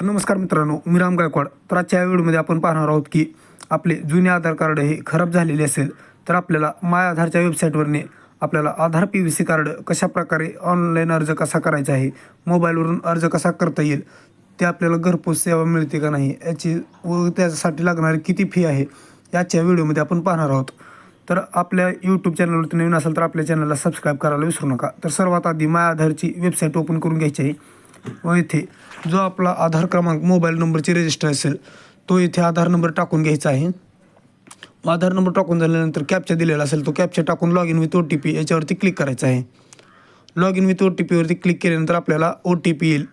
नमस्कार मित्रांनो मी राम गायकवाड. तर आजच्या या व्हिडिओमध्ये आपण पाहणार आहोत की आपले जुने आधार कार्ड हे खराब झालेले असेल तर आपल्याला माय आधारच्या वेबसाईटवरने आपल्याला Aadhaar P V C card कशा प्रकारे ऑनलाईन अर्ज कसा करायचा आहे मोबाईलवरून अर्ज कसा करता येईल ते आपल्याला घरपोच सेवा मिळते का नाही याची व त्यासाठी लागणारी किती फी आहे याच्या व्हिडिओमध्ये आपण पाहणार आहोत. तर आपल्या यूट्यूब चॅनलवरती नवीन असेल तर आपल्या चॅनलला सबस्क्राईब करायला विसरू नका. तर सर्वात आधी माय आधारची वेबसाईट ओपन करून घ्यायची आहे. व येथे जो आपला आधार क्रमांक मोबाईल नंबरची रजिस्टर असेल तो येथे आधार नंबर टाकून घ्यायचा आहे. आधार नंबर टाकून झाल्यानंतर कॅप्चा दिलेला असेल तो कॅप्चा टाकून log in with O T P याच्यावरती क्लिक करायचा आहे. Log in with O T पीवरती click केल्यानंतर आपल्याला ओ टी पी येईल.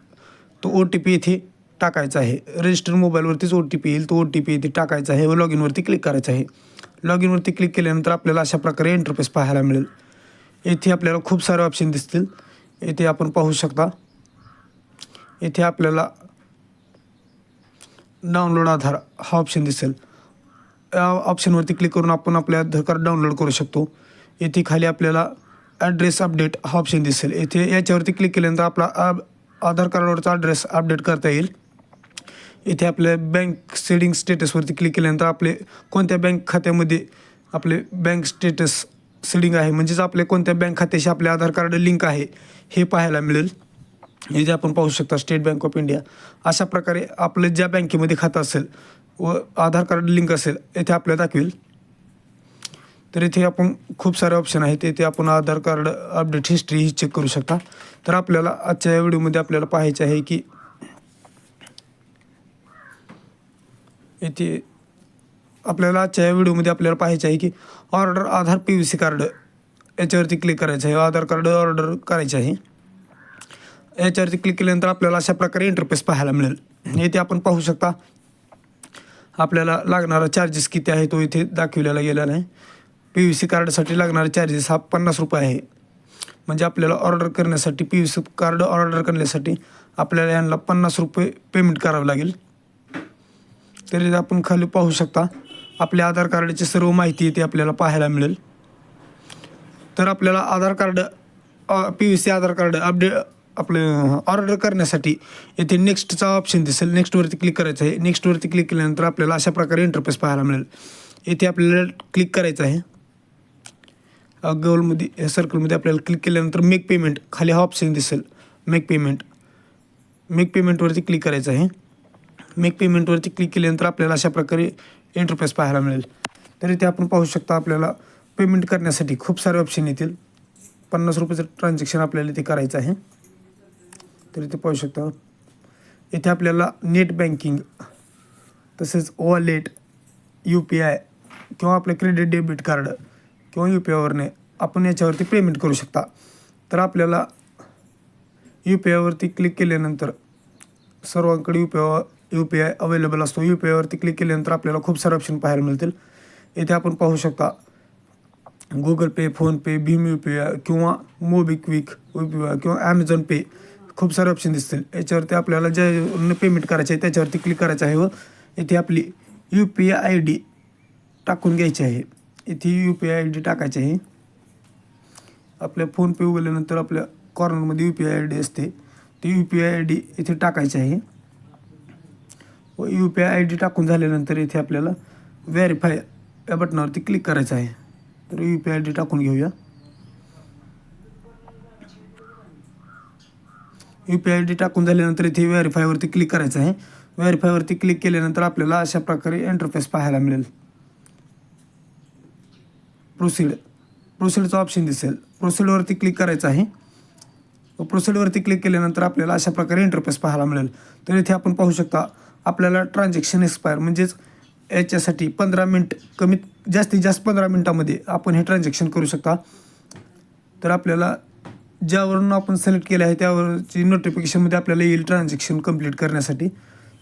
तो ओ टी पी येथे टाकायचा आहे. रजिस्टर मोबाईलवरतीच ओ टी पी येईल तो ओ टी पी इथे टाकायचा आहे व लॉग इनवरती क्लिक करायचं आहे. लॉग इनवरती क्लिक केल्यानंतर आपल्याला अशा प्रकारे इंटरफेस पाहायला मिळेल. येथे आपल्याला खूप सारे ऑप्शन दिसतील. येथे आपण पाहू शकता. येथे आपल्याला डाउनलोड आधार हा ऑप्शन दिसेल. या ऑप्शनवरती क्लिक करून आपण आपले आधार कार्ड डाउनलोड करू शकतो. येथे खाली आपल्याला ॲड्रेस अपडेट हा ऑप्शन दिसेल. येथे याच्यावरती क्लिक केल्यानंतर आपला आ- आधार कार्डवरचा ॲड्रेस अपडेट करता येईल. येथे आपल्या बँक सेडिंग स्टेटसवरती क्लिक केल्यानंतर आपले कोणत्या बँक खात्यामध्ये आपले बँक स्टेटस सेडिंग आहे म्हणजेच आपल्या कोणत्या बँक खात्याशी आपले आधार कार्ड लिंक आहे हे पाहायला मिळेल. इथे आपण पाहू शकता स्टेट बँक ऑफ इंडिया अशा प्रकारे आपलं ज्या बँकेमध्ये खातं असेल व आधार कार्ड लिंक असेल येथे आपल्याला दाखवेल. तर इथे आपण खूप सारे ऑप्शन आहेत. येथे आपण आधार कार्ड अपडेट हिस्ट्री ही चेक करू शकता. तर आपल्याला आजच्या या व्हिडिओमध्ये आपल्याला पाहायचे आहे की येथे आपल्याला आजच्या या व्हिडिओमध्ये आपल्याला पाहायचे आहे की order Aadhaar P V C card याच्यावरती क्लिक करायचं आहे. आधार कार्ड ऑर्डर करायचे आहे. याच्यावरती क्लिक केल्यानंतर आपल्याला अशा प्रकारे इंटरफेस पाहायला मिळेल. येथे आपण पाहू शकता आपल्याला लागणारा चार्जेस किती आहे तो इथे दाखवलेला गेला नाही पी व्ही सी कार्डसाठी लागणारा चार्जेस हा पन्नास रुपये आहे. म्हणजे आपल्याला ऑर्डर करण्यासाठी P V C card order करण्यासाठी आपल्याला यांना पन्नास रुपये पेमेंट करावं लागेल. तरी आपण खाली पाहू शकता आपल्या आधार कार्डाची सर्व माहिती इथे आपल्याला पाहायला मिळेल. तर आपल्याला Aadhaar card P V C Aadhaar card update आपलं ऑर्डर करण्यासाठी येथे नेक्स्टचा ऑप्शन दिसेल. नेक्स्टवरती क्लिक करायचं आहे. नेक्स्टवरती क्लिक केल्यानंतर आपल्याला अशा प्रकारे इंटरफेस पाहायला मिळेल. येथे आपल्याला क्लिक करायचं आहे. गोलमध्ये सर्कलमध्ये आपल्याला क्लिक केल्यानंतर मेक पेमेंट खाली हा ऑप्शन दिसेल. मेक पेमेंट मेक पेमेंटवरती क्लिक करायचं आहे. मेक पेमेंटवरती क्लिक केल्यानंतर आपल्याला अशा प्रकारे इंटरफेस पाहायला मिळेल. तर इथे आपण पाहू शकता आपल्याला पेमेंट करण्यासाठी खूप सारे ऑप्शन येतील. पन्नास रुपयाचं ट्रान्झॅक्शन आपल्याला इथे करायचं आहे. तर इथे पाहू शकता. इथे आपल्याला नेट बँकिंग तसेच वॉलेट यू पी आय किंवा आपलं क्रेडिट डेबिट कार्ड किंवा यू पी आयवरने आपण याच्यावरती पेमेंट करू शकता. तर आपल्याला यू पी आयवरती क्लिक केल्यानंतर सर्वांकडे U P I U P I available असतो. यू पी आयवरती क्लिक केल्यानंतर आपल्याला खूप सारे ऑप्शन पाहायला मिळतील. इथे आपण पाहू शकता गुगल पे फोनपे भीम यू पी आय किंवा मोबिक्विक यू पी आय किंवा ॲमेझॉन पे खूप सारे ऑप्शन दिसतील. याच्यावरती आपल्याला ज्या पेमेंट करायचं आहे त्याच्यावरती क्लिक करायचं आहे व इथे आपली U P I I D टाकून घ्यायची आहे. इथे U P I I D टाकायची आहे. आपल्या फोनपे उघडल्यानंतर आपल्या कॉर्नरमध्ये U P I I D असते. ती U P I I D इथे टाकायची आहे. व U P I I D टाकून झाल्यानंतर इथे आपल्याला व्हेरीफाय या बटनावरती क्लिक करायचं आहे. तर यू पी आय डी टाकून घेऊया. यू पी आय डी टाकून झाल्यानंतर इथे व्हेरीफायवरती क्लिक करायचं आहे. व्हेरीफायवरती क्लिक केल्यानंतर आपल्याला अशा प्रकारे इंटरफेस पाहायला मिळेल. प्रोसीड प्रोसिडचं ऑप्शन दिसेल. प्रोसिडवरती क्लिक करायचं आहे. प्रोसिडवरती क्लिक केल्यानंतर आपल्याला अशा प्रकारे इंटरफेस पाहायला मिळेल. तर इथे आपण पाहू शकता आपल्याला ट्रान्झॅक्शन एक्सपायर म्हणजेच याच्यासाठी पंधरा मिनिट कमीत जास्तीत जास्त पंधरा मिनटामध्ये आपण हे ट्रान्झॅक्शन करू शकता. तर आपल्याला ज्यावरून आपण सिलेक्ट केलं आहे त्यावरची नोटिफिकेशनमध्ये आपल्याला येईल ट्रान्झॅक्शन कंप्लीट करण्यासाठी.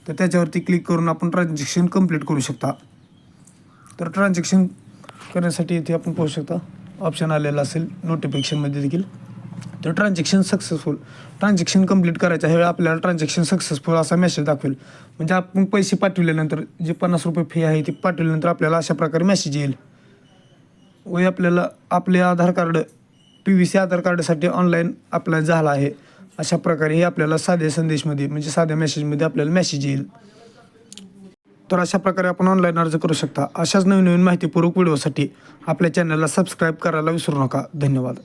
तर त्याच्यावरती क्लिक करून आपण ट्रान्झॅक्शन कंप्लीट करू शकता. तर ट्रान्झॅक्शन करण्यासाठी इथे आपण पाहू शकता ऑप्शन आलेला असेल नोटिफिकेशनमध्ये देखील. तर ट्रान्झॅक्शन सक्सेसफुल ट्रान्झॅक्शन कंप्लीट करायच्या ह्यावेळी आपल्याला ट्रान्झॅक्शन सक्सेसफुल असा मेसेज दाखवेल. म्हणजे आपण पैसे पाठवल्यानंतर जे पन्नास रुपये फी आहे ती पाठवल्यानंतर आपल्याला अशा प्रकारे मेसेज येईल. व आपल्याला आपले Aadhaar card P V C Aadhaar कार्डसाठी ऑनलाईन अप्लाय झाला आहे. अशा प्रकारे हे आपल्याला साध्या संदेशमध्ये म्हणजे साध्या मेसेजमध्ये आपल्याला मेसेज येईल. तर अशा प्रकारे आपण ऑनलाईन अर्ज करू शकता. अशाच नवीन नवीन माहितीपूर्वक व्हिडिओसाठी आपल्या चॅनलला सबस्क्राईब करायला विसरू नका. धन्यवाद.